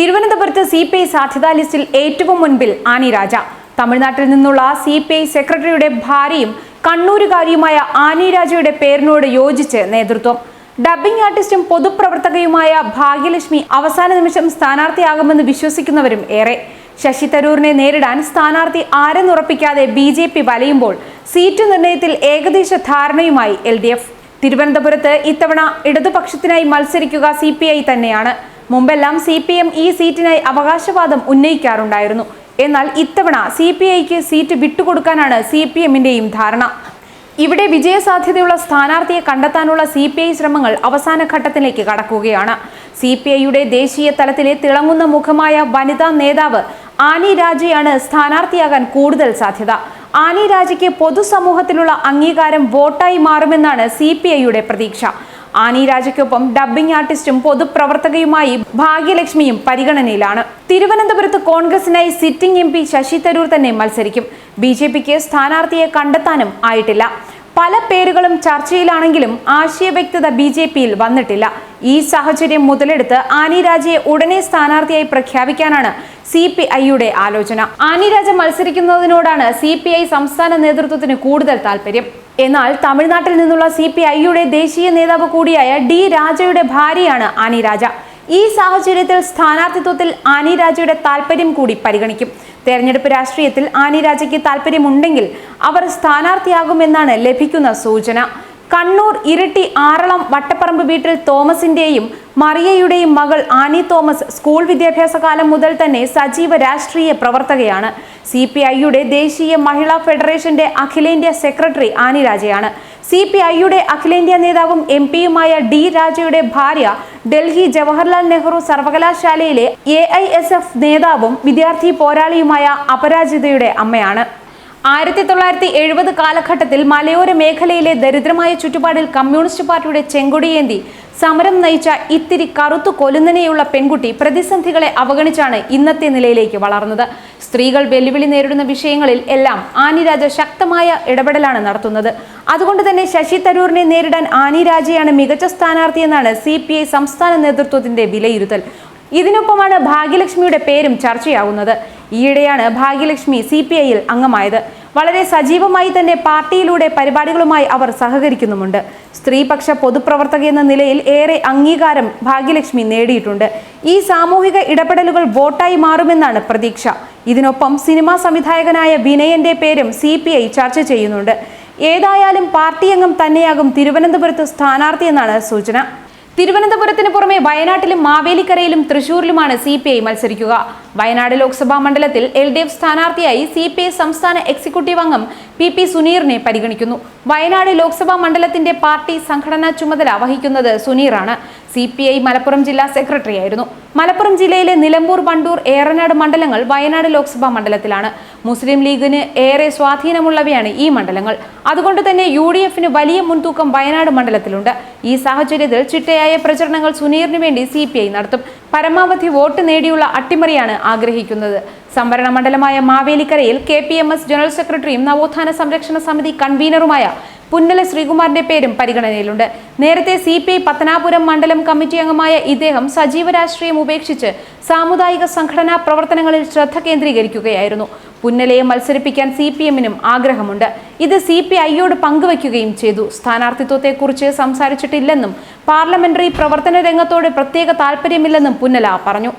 തിരുവനന്തപുരത്ത് C P I സാധ്യതാ ലിസ്റ്റിൽ ഏറ്റവും മുൻപിൽ ആനി രാജ. തമിഴ്നാട്ടിൽ നിന്നുള്ള സി പി ഐ സെക്രട്ടറിയുടെ ഭാര്യയും കണ്ണൂരുകാരിയുമായ ആനി രാജയുടെ പേരിനോട് യോജിച്ച് നേതൃത്വം. ഡബ്ബിംഗ് ആർട്ടിസ്റ്റും പൊതുപ്രവർത്തകയുമായ ഭാഗ്യലക്ഷ്മി അവസാന നിമിഷം സ്ഥാനാർത്ഥിയാകുമെന്ന് വിശ്വസിക്കുന്നവരും ഏറെ. ശശി തരൂരിനെ നേരിടാൻ സ്ഥാനാർത്ഥി ആരെന്നുറപ്പിക്കാതെ ബി ജെ പി വലയുമ്പോൾ സീറ്റ് നിർണയത്തിൽ ഏകദേശ ധാരണയുമായി എൽ ഡി എഫ്. തിരുവനന്തപുരത്ത് ഇത്തവണ ഇടതുപക്ഷത്തിനായി മത്സരിക്കുക സി പി ഐ തന്നെയാണ്. മുമ്പെല്ലാം സി പി എം ഈ സീറ്റിനായി അവകാശവാദം ഉന്നയിക്കാറുണ്ടായിരുന്നു. എന്നാൽ ഇത്തവണ സി പി ഐക്ക് സീറ്റ് വിട്ടുകൊടുക്കാനാണ് സി പി എമ്മിന്റെയും ധാരണ. ഇവിടെ വിജയസാധ്യതയുള്ള സ്ഥാനാർത്ഥിയെ കണ്ടെത്താനുള്ള സി പി ഐ ശ്രമങ്ങൾ അവസാന ഘട്ടത്തിലേക്ക് കടക്കുകയാണ് സി പി ഐയുടെ ദേശീയ തലത്തിലെ തിളങ്ങുന്ന മുഖമായ വനിതാ നേതാവ് ആനി രാജയാണ് സ്ഥാനാർത്ഥിയാകാൻ കൂടുതൽ സാധ്യത. ആനി രാജയ്ക്ക് പൊതുസമൂഹത്തിലുള്ള അംഗീകാരം വോട്ടായി മാറുമെന്നാണ് സി പി ഐയുടെ പ്രതീക്ഷ. ആനി രാജയ്ക്കൊപ്പം ഡബ്ബിംഗ് ആർട്ടിസ്റ്റും പൊതുപ്രവർത്തകയുമായി ഭാഗ്യലക്ഷ്മിയും പരിഗണനയിലാണ്. തിരുവനന്തപുരത്ത് കോൺഗ്രസിനായി sitting M P Shashi Tharoor തന്നെ മത്സരിക്കും. ബി ജെ പിക്ക് സ്ഥാനാർത്ഥിയെ കണ്ടെത്താനും ആയിട്ടില്ല. പല പേരുകളും ചർച്ചയിലാണെങ്കിലും ആശയവ്യക്തത ബി ജെ പിയിൽ വന്നിട്ടില്ല. ഈ സാഹചര്യം മുതലെടുത്ത് ആനി രാജയെ ഉടനെ സ്ഥാനാർത്ഥിയായി പ്രഖ്യാപിക്കാനാണ് സി പി ഐയുടെ ആലോചന. ആനി രാജ മത്സരിക്കുന്നതിനോടാണ് സി പി ഐ സംസ്ഥാന നേതൃത്വത്തിന് കൂടുതൽ താല്പര്യം. എന്നാൽ തമിഴ്നാട്ടിൽ നിന്നുള്ള സി പി ഐയുടെ ദേശീയ നേതാവ് കൂടിയായ ഡി രാജയുടെ ഭാര്യയാണ് ആനി രാജ. ഈ സാഹചര്യത്തിൽ സ്ഥാനാർത്ഥിത്വത്തിൽ ആനി രാജയുടെ താല്പര്യം കൂടി പരിഗണിക്കും. തെരഞ്ഞെടുപ്പ് രാഷ്ട്രീയത്തിൽ ആനി രാജയ്ക്ക് താല്പര്യമുണ്ടെങ്കിൽ അവർ സ്ഥാനാർത്ഥിയാകുമെന്നാണ് ലഭിക്കുന്ന സൂചന. കണ്ണൂർ ഇരട്ടി ആറളം വട്ടപ്പറമ്പ് വീട്ടിൽ തോമസിന്റെയും മറിയയുടെയും മകൾ ആനി തോമസ് സ്കൂൾ വിദ്യാഭ്യാസ കാലം മുതൽ തന്നെ സജീവ രാഷ്ട്രീയ പ്രവർത്തകയാണ്. സി പി ഐയുടെ ദേശീയ മഹിളാ ഫെഡറേഷന്റെ അഖിലേന്ത്യാ സെക്രട്ടറി ആനി രാജയാണ്. സി പി ഐയുടെ അഖിലേന്ത്യാ നേതാവും എം പിയുമായ ഡി രാജയുടെ ഭാര്യ ഡൽഹി ജവഹർലാൽ നെഹ്റു സർവകലാശാലയിലെ എ ഐ എസ് എഫ് നേതാവും വിദ്യാർത്ഥി പോരാളിയുമായ അപരാജിതയുടെ അമ്മയാണ്. ആയിരത്തി തൊള്ളായിരത്തി എഴുപത് കാലഘട്ടത്തിൽ മലയോര മേഖലയിലെ ദരിദ്രമായ ചുറ്റുപാടിൽ കമ്മ്യൂണിസ്റ്റ് പാർട്ടിയുടെ ചെങ്കൊടിയേന്തി സമരം നയിച്ച ഇത്തിരി കറുത്തു കൊലുന്നനെയുള്ള പെൺകുട്ടി പ്രതിസന്ധികളെ അവഗണിച്ചാണ് ഇന്നത്തെ നിലയിലേക്ക് വളർന്നത്. സ്ത്രീകൾ വെല്ലുവിളി നേരിടുന്ന വിഷയങ്ങളിൽ എല്ലാം ആനിരാജ ശക്തമായ ഇടപെടലാണ് നടത്തുന്നത്. അതുകൊണ്ട് തന്നെ ശശി തരൂരിനെ നേരിടാൻ ആനിരാജയാണ് മികച്ച സ്ഥാനാർത്ഥിയെന്നാണ് സി പി ഐ സംസ്ഥാന നേതൃത്വത്തിന്റെ വിലയിരുത്തൽ. ഇതിനൊപ്പമാണ് ഭാഗ്യലക്ഷ്മിയുടെ പേരും ചർച്ചയാകുന്നത് ഈയിടെയാണ് ഭാഗ്യലക്ഷ്മി സി പി ഐയിൽ അംഗമായത്. വളരെ സജീവമായി തന്നെ പാർട്ടിയിലൂടെ പരിപാടികളുമായി അവർ സഹകരിക്കുന്നുമുണ്ട്. സ്ത്രീപക്ഷ പൊതുപ്രവർത്തക എന്ന നിലയിൽ ഏറെ അംഗീകാരം ഭാഗ്യലക്ഷ്മി നേടിയിട്ടുണ്ട്. ഈ സാമൂഹിക ഇടപെടലുകൾ വോട്ടായി മാറുമെന്നാണ് പ്രതീക്ഷ. ഇതിനൊപ്പം സിനിമാ സംവിധായകനായ വിനയന്റെ പേരും സി ചർച്ച ചെയ്യുന്നുണ്ട്. ഏതായാലും പാർട്ടി അംഗം തന്നെയാകും തിരുവനന്തപുരത്ത് സ്ഥാനാർത്ഥിയെന്നാണ് സൂചന. തിരുവനന്തപുരത്തിന് പുറമെ വയനാട്ടിലും മാവേലിക്കരയിലും തൃശൂരിലുമാണ് സി പി ഐ മത്സരിക്കുക. വയനാട് ലോക്സഭാ മണ്ഡലത്തിൽ എൽ ഡി എഫ് സ്ഥാനാർത്ഥിയായി സി പി ഐ സംസ്ഥാന എക്സിക്യൂട്ടീവ് അംഗം പി പി സുനീറിനെ പരിഗണിക്കുന്നു. വയനാട് ലോക്സഭാ മണ്ഡലത്തിന്റെ പാർട്ടി സംഘടനാ ചുമതല വഹിക്കുന്നത് സുനീറാണ്. സി പി ഐ മലപ്പുറം ജില്ലാ സെക്രട്ടറി ആയിരുന്നു മലപ്പുറം ജില്ലയിലെ നിലമ്പൂർ വണ്ടൂർ ഏറനാട് മണ്ഡലങ്ങൾ വയനാട് ലോക്സഭാ മണ്ഡലത്തിലാണ്. മുസ്ലിം ലീഗിന് ഏറെ സ്വാധീനമുള്ളവയാണ് ഈ മണ്ഡലങ്ങൾ. അതുകൊണ്ട് തന്നെ യു ഡി എഫിന് വലിയ മുൻതൂക്കം വയനാട് മണ്ഡലത്തിലുണ്ട്. ഈ സാഹചര്യത്തിൽ ചിട്ടയായ പ്രചരണങ്ങൾ സുനീറിന് വേണ്ടി സി പി ഐ നടത്തും. പരമാവധി വോട്ട് നേടിയുള്ള അട്ടിമറിയാണ് ആഗ്രഹിക്കുന്നത്. സംവരണ മണ്ഡലമായ മാവേലിക്കരയിൽ K P M S general സെക്രട്ടറിയും നവോത്ഥാന സംരക്ഷണ സമിതി കൺവീനറുമായ പുന്നല ശ്രീകുമാറിന്റെ പേരും പരിഗണനയിലുണ്ട്. നേരത്തെ സി പി പത്തനാപുരം മണ്ഡലം കമ്മിറ്റി അംഗമായ ഇദ്ദേഹം സജീവ രാഷ്ട്രീയം ഉപേക്ഷിച്ച് സാമുദായിക സംഘടനാ പ്രവർത്തനങ്ങളിൽ ശ്രദ്ധ കേന്ദ്രീകരിക്കുകയായിരുന്നു. പുന്നലയെ മത്സരിപ്പിക്കാൻ സി പി എമ്മിനും ആഗ്രഹമുണ്ട്. ഇത് സി പി ഐയോട് പങ്കുവയ്ക്കുകയും ചെയ്തു. സ്ഥാനാർത്ഥിത്വത്തെക്കുറിച്ച് സംസാരിച്ചിട്ടില്ലെന്നും പാർലമെന്ററി പ്രവർത്തന രംഗത്തോട് പ്രത്യേക താല്പര്യമില്ലെന്നും പുന്നല പറഞ്ഞു.